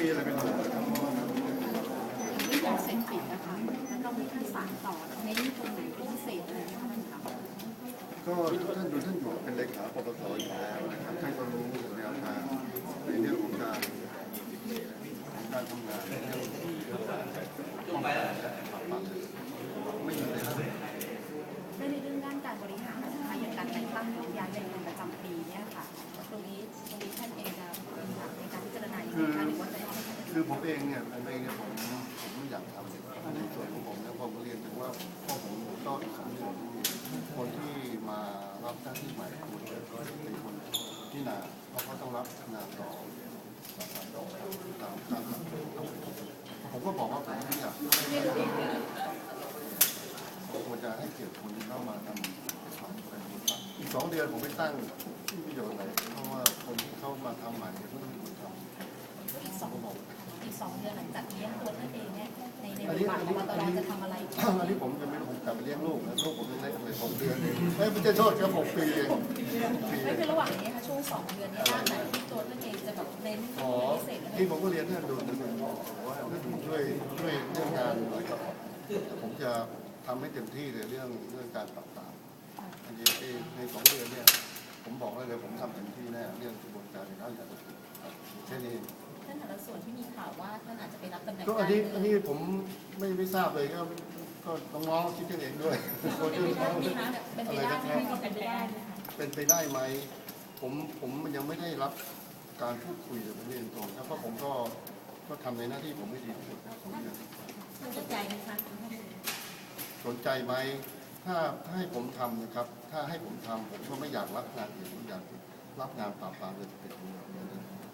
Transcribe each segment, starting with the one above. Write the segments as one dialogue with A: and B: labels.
A: มีอะไรเป็นหลัก
B: ยาเสพติดนะคะ แล้วก็มี
A: ท่าน
B: สารต่อเน้นตรงไหนเป็นพิเศษอะไท่านคะ
A: ก็ท่านดูท่านอยู่เป็นเลขาปปสอยู่แล้วนะครับท่านก็รู้แนวทางในเรื่องของการการทำงานในเรื่องของการจไปแล้ไม่มีเลยครับ
B: ในเรื่องด้านการบริหารนะคะอย่างการแต่งตั้งยกย้ายแรง
A: ผมเองเนี่ยผมเองเนี่ยผมผมไม่อยากทำในส่วนของผมนะผมเรียนถึงว่าพ่อผมก็สำเร็จคนที่มารับหน้าที่ใหม่ควรจะเป็นคนที่นาเพราะเขาต้องรับงานต่อตามตามหลักผมก็บอกว่าผมไม่อยากผมควรจะให้เกียรติคนที่เข้ามาทำทำอะไรต่างอีกสองเดือนผมไม่ตั้งที่ประโยชน์ไหนเพราะว่าคนที่เข้ามาทำใหม่เนี่ยเขาต้องมีคนทำ
B: อีกสองอีกสองเดือนหลังจากนี้ยงตัวท่านเองเนี่ยในใน
A: อัน
B: บท
A: นี้
B: บาทของต
A: อน
B: ร
A: นี้
B: จะทำอะไร
A: อันนี้ผมยังไม่ผมกลับไปเลี้ยงลูกนะลูกผมยังเล็กเลยหกเดือนเองเอ้ยไม่ใช่โทษแค่หกปีเอง
B: ไม่คือระหว่างนี้ค่ะช่วงสองเดือนนี้ด้านไหนที่ตัวท่านเองจะแบบเน้นพิเศษ
A: ที่ผมก็เรียนท่านดูนะว่าท่านช่วยช่วยเรื่องงานผมจะทำให้เต็มที่เลยเรื่องเรื่องการปรับปรามอันนี้ในสองเดือนเนี่ยผมบอกได้เลยผมทำเต็มที่แน่เรื่องกระบวนการในด้านยาเสพติดครับแค่นี้
B: ท่านแต่ละส่วนที่มีข่าวว่าท่านอาจจะไปรับตำแหน่ง
A: ก็อันนี้อันนี้ผมไม่ไม่ทราบเลยก็ก็น้องๆคิดกันเองด้วยคน
B: เป็น
A: ที่
B: ไปได้ไหมคะเป็นไปได้ไหมคะเป็นไปได้ไหมคะ
A: เป็นไปได้ไหมผมผมยังไม่ได้รับการพูดคุยกับผมเรียนตรงครับเพราะผมก็ก็ทำในหน้าที่ผมไม่ดีที่สุดสองเดือน
B: สนใจไหมคะ
A: สนใจไหมถ้าถ้าให้ผมทำนะครับ ถ้าให้ผมทำผมก็ไม่อยากรับงานอื่นผมอยากรับงานปราบปรามยาเสพติดอย่างเดียว
B: คื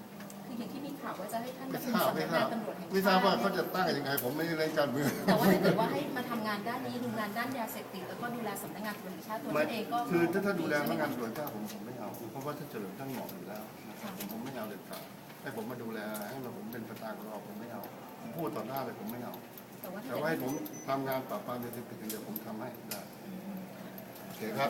B: ออย่างที่มีข่าวว่าจะให้ท่าน
A: ไม่
B: มา
A: ทราบ
B: สำ
A: ไม่
B: นัก
A: ทรางา
B: น
A: บ
B: ตำรวจแห่ง
A: ไม่ทราบว่า
B: ชา
A: เขา
B: ติ
A: จะตั้งยังไง ผมไม่ได้เล่นการเมือง
B: แต่ว่าถ้าเกิดว่าให้มาทำงานด้านนี้ดูงานด้านยาเสพติดแล้วก็ดูแลสำนักงานตำรวจแห่งชาติตัว
A: ไม่
B: ท่านเองก็
A: คือถ้าท่านดูแลพนักงานตำรวจเจ้าผมผมไม่เอาเพราะว่าท่านเจริญท่านเหมาะอยู่แล้วนะครับผมไม่เอาเด็ดขาดให้ผมมาดูแลให้มาผมเป็นประธานของเราผมไม่เอาผมพูดต่อหน้าเลยผมไม่เอา
B: แต่ว่า
A: แต่ว่าให้ผมทำงานปราบปรามยาเสพติดอย่างเดียวผมทำให้ได้โอเคครับ